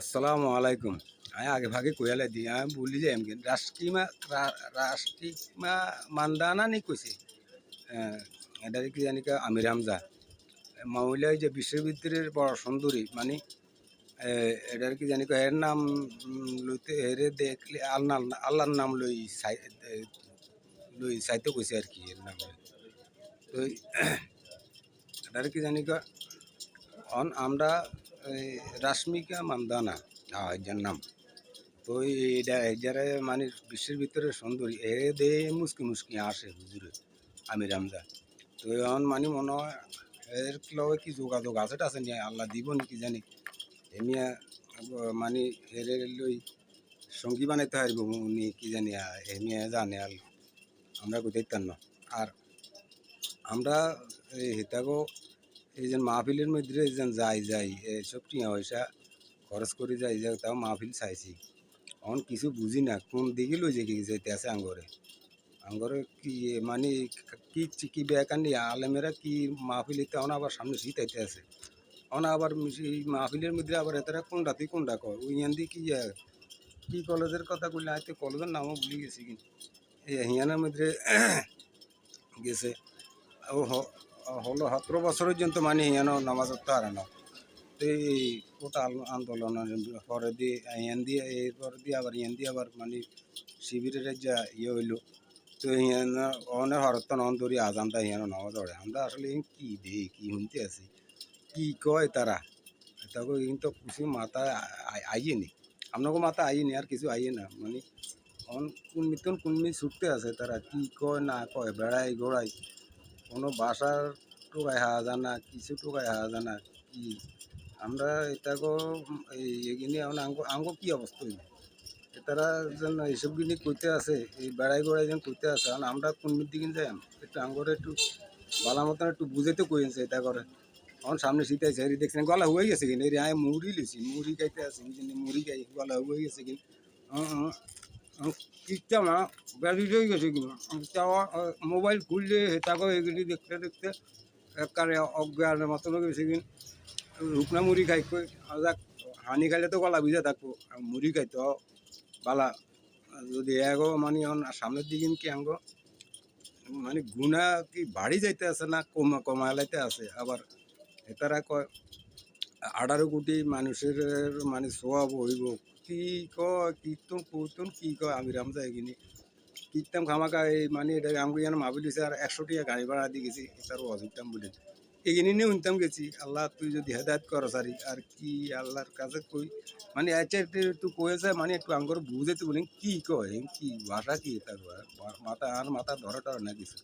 আসসালামু আলাইকুম। আমি আগে ভাগে কইয়ালে দি আমি বলি যে এমকে রাষ্ট্রিমা রাষ্ট্রিমা মান্দানা নি কইছে? এটা কি জানি আমির হামজা। মহিলা যে বিশ্ববিদ্যালয়ের বড় সুন্দরী মানে এটার কি জানি এর নাম লইতে, এরে দেখলে আল্লাহ আল্লাহর নাম লই লই সাইতে কইছে আর কি এর নাম। তো এটার কি জানি অন আমরা রাশ্মিকা মান্দানা যার নাম। তো এইটা যারা মানে বিশ্বের ভিতরে সুন্দরী। এ দে মুসকি মুসকি আসে হুজুরে, আমির হামজা। তো এখন মানে মনে হয় এর লগে কি যোগাযোগ আছে আছে নি? আল্লাহ দিব নাকি জানি। এমিয়া মানে এর লই সঙ্গী বানাইতে পারব উনি কি জানি এমিয়া জানে আর আমরা কোথায় না। আর আমরা এই হিতাগো এই যে মাহফিলের মধ্যে যে যাই যাই, এসব টিয়া পয়সা খরচ করে যাই যাই, তাও মাহফিল চাইছি। এখন কিছু বুঝি না, কোন দিকে লই যে যেতে আছে আঙ্গরে। আঙ্গরে কি মানে কি কি বেকানি আলেমেরা কি মাহফিল এতে এখন আবার সামনে শীত আইতে আছে এখন আবার এই মাহফিলের মধ্যে আবার এতারা কোনটা তুই কোনটা কয় ওই ইয়ান্দি কি কি কলেজের কথা কইলে, আইতে কলেজের নামও ভুলে গেছি কিন্তু। এই হিয়ানের মধ্যে গেছে। ও হলো সতেরো বছর পর্যন্ত মানে হিয়ানো নামাজ পড়তে পারে না এই ওটা আন্দোলনের পরে দিয়ে ইয়ান দিয়ে, এই পরে দিয়ে আবার ইয়ান দিয়ে আবার মানে শিবিরের যা ইয়ে হইল। তো হিয়ান অনেক হরতন অন্তরি আজান তা হিয়ানো নামাজ পড়ে। আমরা আসলে কি দে কি শুনতে আছি, কি কয় তারা? তাকে কিন্তু কিছু মাথা আইয়ে নি। আপনাকে মাথা আইয়ে নি, আর কিছু আইয়ে না। মানে কোন মিতন কোন ছুটতে আছে তারা, কি কয় না কয় বেড়াই গোড়াই কোনো বাসার টোকায় হাওয়া জানা কিছু টোকায় হাওয়া জানা কি? আমরা এটাকে এই এগিনি আমরা আঙ্গ আঙ্গ কি অবস্থা তারা যেন এইসব গিনি আছে, এই বেড়াই গোড়াই যেন কইতে আছে, কারণ আমরা কোন দিকে যাই? একটু আঙ্গরে একটু বালা মতন একটু বুঝাইতে কইছে এটা করে। এখন সামনে শীত আছে হেরি দেখছেন গলা হয়ে গেছে কিনা এর আয় মুড়ি লিছি মুড়ি খাইতে আছে মুড়ি খাই, গলা হয়ে গেছে কিনা কিচ্ছা না হয়ে গেছে তাও মোবাইল খুললে তাকে এগুলি দেখতে দেখতে একবারে অজ্ঞানের মতন গেছে কিনা রুকনা মুড়ি খাই কই যাক হানি খাইলে তো গলা ভিজে থাকব মুড়ি খাইতো বালা। যদি এগো মানে সামনের দিকে কি আঙ্গ? মানে গুণা কি বাড়ি যাইতে আছে না কমা কমালাইতে আছে? আবার এতারা কয় আঠারো কোটি মানুষের মানে সোয়াব হইব। কি কীর্তন কীর্তন কি কয়, আমি রামজা এগিনি কীর্তন খামাকা এই মানে এটা আমাকে যেন মাবিল আর একশো টাকা গাড়ি ভাড়া দিয়ে গেছি, তার অযোগতাম বলে এগিনি নিয়ে উনতাম গেছি, আল্লাহ তুই যদি হেদায়ত কর সারি, আর কি আল্লাহর কাছে কই? মানে আচ্ছা একটু কয়েছে মানে একটু আঙ্গর বুঝে তো বলি কি কয়, কি ভাষা কি, তার মাথা আর মাথা ধরে টরে না কিছু।